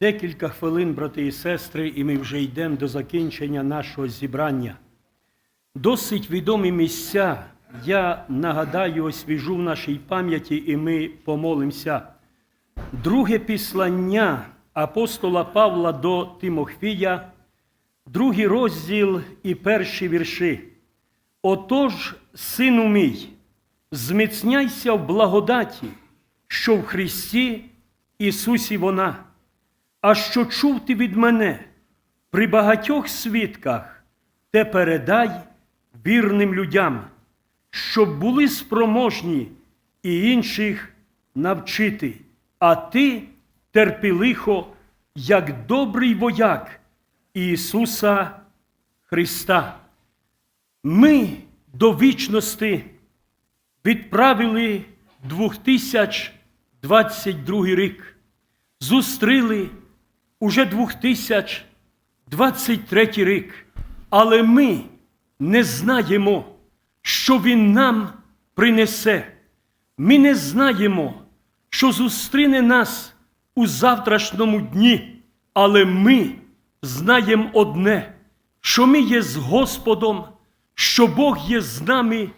Декілька хвилин, брати і сестри, і ми вже йдемо до закінчення нашого зібрання. Досить відомі місця. Я нагадаю, освіжу в нашій пам'яті, і ми помолимося. Друге післання апостола Павла до Тимофія, другий розділ і перші вірші. Отож, сину мій, зміцняйся в благодаті, що в Христі Ісусі вона. А що чув ти від мене? При багатьох свідках, те передай вірним людям, щоб були спроможні і інших навчити, а ти терпи лихо, як добрий вояк Ісуса Христа. Ми до вічності відправили 2022 рік, зустріли уже 2023 рік, але ми не знаємо, що Він нам принесе. Ми не знаємо, що зустріне нас у завтрашньому дні, але ми знаємо одне, що ми є з Господом, що Бог є з нами,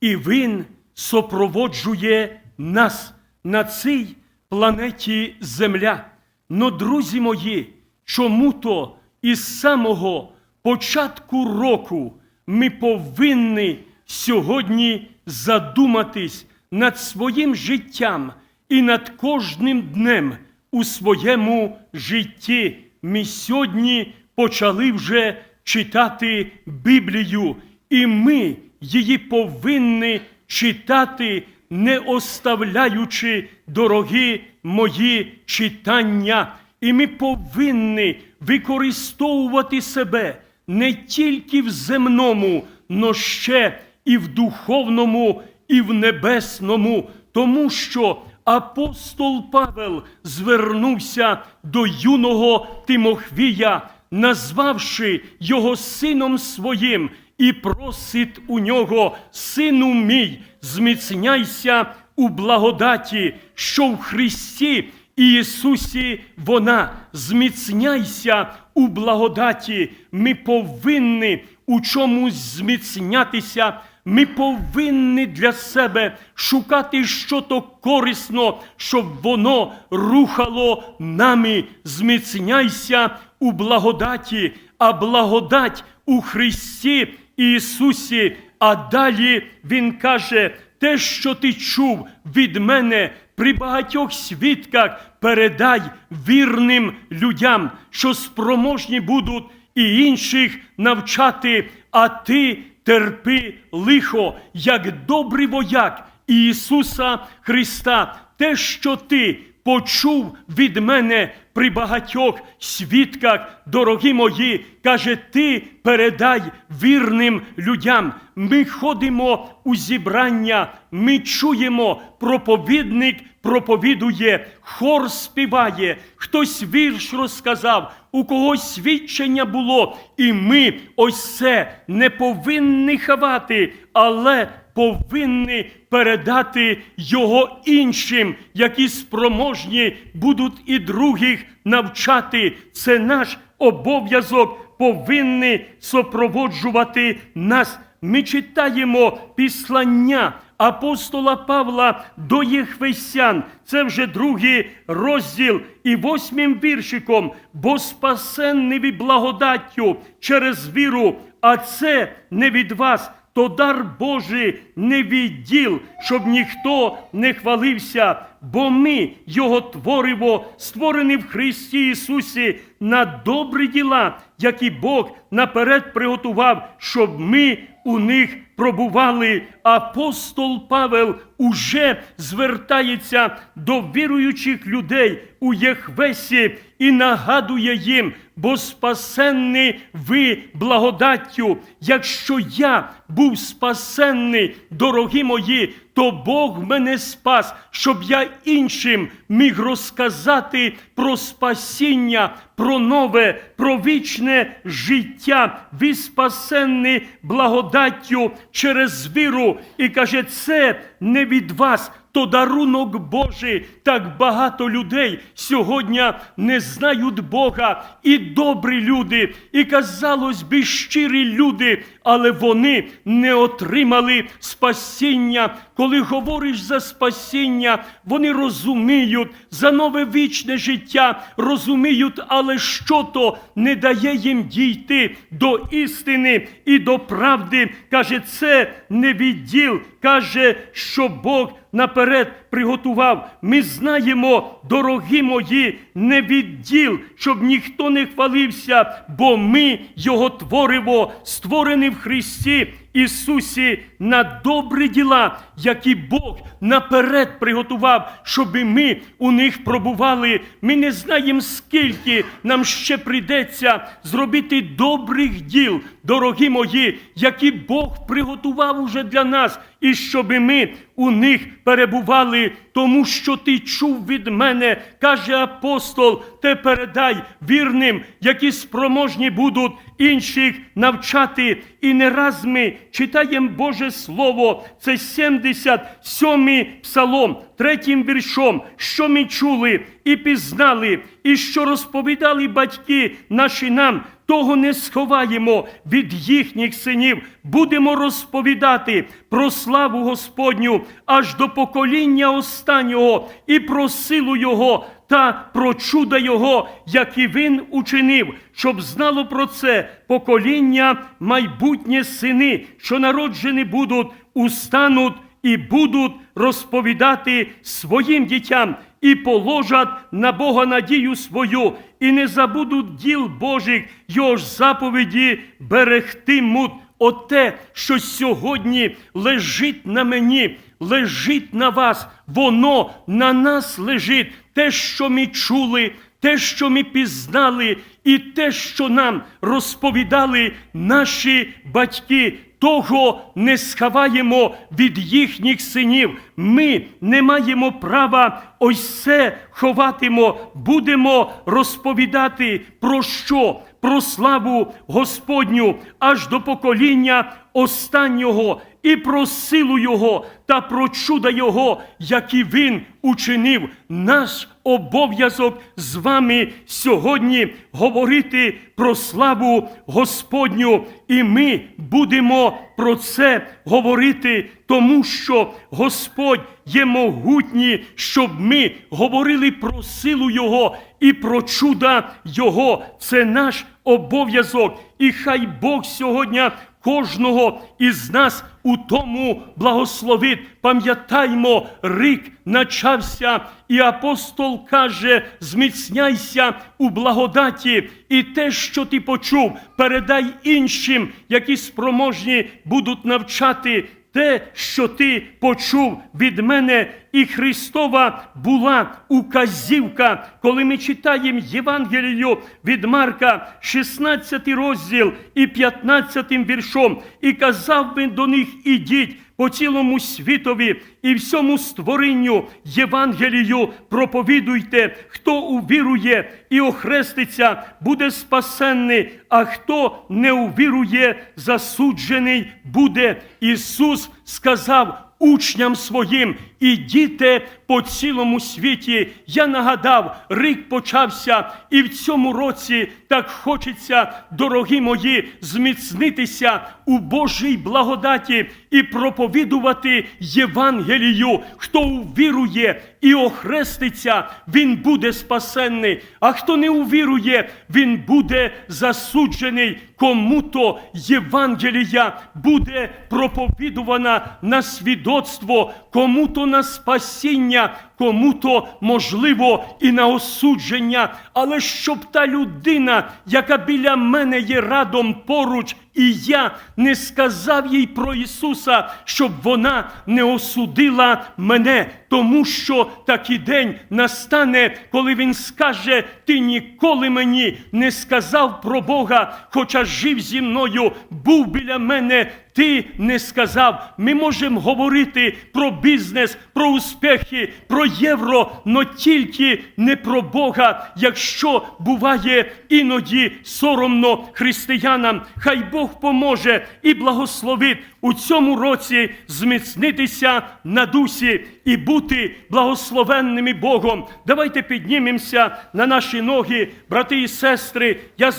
і Він супроводжує нас на цій планеті Земля. Но, друзі мої, чому то із самого початку року ми повинні сьогодні задуматись над своїм життям і над кожним днем у своєму житті. Ми сьогодні почали вже читати Біблію, і ми її повинні читати, не оставляючи дорогі мої читання. І ми повинні використовувати себе не тільки в земному, но ще і в духовному, і в небесному, тому що апостол Павел звернувся до юного Тимохвія, назвавши його сином своїм, і просить у нього, сину мій, зміцняйся у благодаті, що в Христі Ісусі вона зміцняйся у благодаті. Ми повинні у чомусь зміцнятися. Ми повинні для себе шукати щось корисно, щоб воно рухало нами. Зміцняйся у благодаті, а благодать у Христі Ісусі. А далі Він каже, те, що ти чув від мене при багатьох свідках, передай вірним людям, що спроможні будуть і інших навчати, а ти терпи лихо, як добрий вояк Ісуса Христа, те, що ти почув від мене при багатьох свідках, дорогі мої, каже, ти передай вірним людям. Ми ходимо у зібрання, ми чуємо, проповідник проповідує, хор співає, хтось вірш розказав, у когось свідчення було, і ми ось це не повинні ховати, але повинні передати його іншим, які спроможні будуть і других навчати. Це наш обов'язок повинні супроводжувати нас. Ми читаємо післання апостола Павла до Єхвесян. Це вже другий розділ і восьмим віршиком, бо спасенний від благодаттю через віру, а це не від вас то дар Божий не відділ, щоб ніхто не хвалився, бо ми, Його твориво, створені в Христі Ісусі на добрі діла, які Бог наперед приготував, щоб ми у них пробували. Апостол Павел уже звертається до віруючих людей у Єхвесі і нагадує їм, бо спасенний ви благодаттю. Якщо я був спасенний, дорогі мої, то Бог мене спас, щоб я іншим міг розказати про спасіння, про нове, про вічне життя, ви спасенні благодаттю через віру. І каже, це не від вас, то дарунок Божий. Так багато людей сьогодні не знають Бога, і добрі люди, і казалось би, щирі люди, але вони не отримали спасіння. Коли говориш за спасіння, вони розуміють за нове вічне життя, розуміють, але що то не дає їм дійти до істини і до правди. Каже, це не відділ, каже, що Бог наперед приготував. Ми знаємо, дорогі мої, не відділ, щоб ніхто не хвалився, бо ми його творимо, створені в Христі. Ісусі на добрі діла, які Бог наперед приготував, щоб ми у них пробували. Ми не знаємо, скільки нам ще прийдеться зробити добрих діл, дорогі мої, які Бог приготував уже для нас, і щоб ми у них перебували, тому що ти чув від мене, каже апостол, те передай вірним, які спроможні будуть інших навчати. І не раз ми читаємо Боже Слово, це 77-й псалом, третім віршом, що ми чули і пізнали, і що розповідали батьки наші нам, того не сховаємо від їхніх синів. Будемо розповідати про славу Господню аж до покоління останнього і про силу Його та про чуда Його, які він учинив, щоб знало про це покоління майбутнє сини, що народжені будуть, устануть і будуть розповідати своїм дітям і положать на Бога надію свою, і не забудуть діл Божих, його ж заповіді берегтимуть. Оте, що сьогодні лежить на мені, лежить на вас, воно на нас лежить, те, що ми чули, те, що ми пізнали, і те, що нам розповідали наші батьки. Того не сховаємо від їхніх синів. Ми не маємо права ось це ховатимо. Будемо розповідати про що? Про славу Господню аж до покоління останнього, і про силу Його та про чуда Його, які Він учинив. Наш обов'язок з вами сьогодні говорити про славу Господню, і ми будемо про це говорити, тому що Господь є могутній, щоб ми говорили про силу Його і про чуда Його. Це наш обов'язок. І хай Бог сьогодні кожного із нас у тому благословить. Пам'ятаймо, рік начався, і апостол каже: зміцняйся у благодаті, і те, що ти почув, передай іншим, які спроможні будуть навчати. Те, що ти почув від мене, і Христова була указівка, коли ми читаємо Євангелію від Марка, 16 розділ і 15 віршом, і казав він до них: ідіть по цілому світові і всьому створенню Євангелію проповідуйте, хто увірує і охреститься, буде спасенний, а хто не увірує, засуджений буде. Ісус сказав учням своїм, ідіте по цілому світі. Я нагадав, рік почався, і в цьому році так хочеться, дорогі мої, зміцнитися у Божій благодаті і проповідувати Євангелію. Хто увірує і охреститься, він буде спасенний. А хто не увірує, він буде засуджений. Кому-то Євангелія буде проповідувана на свідоцтво, кому-то на спасіння, кому-то можливо і на осудження. Але щоб та людина, яка біля мене є радом поруч, і я не сказав їй про Ісуса, щоб вона не осудила мене, тому що такий день настане, коли Він скаже: Ти ніколи мені не сказав про Бога, хоча жив зі мною, був біля мене, ти не сказав. Ми можемо говорити про бізнес, про успіхи, про євро, но тільки не про Бога, якщо буває іноді соромно християнам. Хай Бог поможе і благословить у цьому році зміцнитися на дусі і бути благословенними Богом. Давайте піднімемося на наші ноги, брати і сестри. Я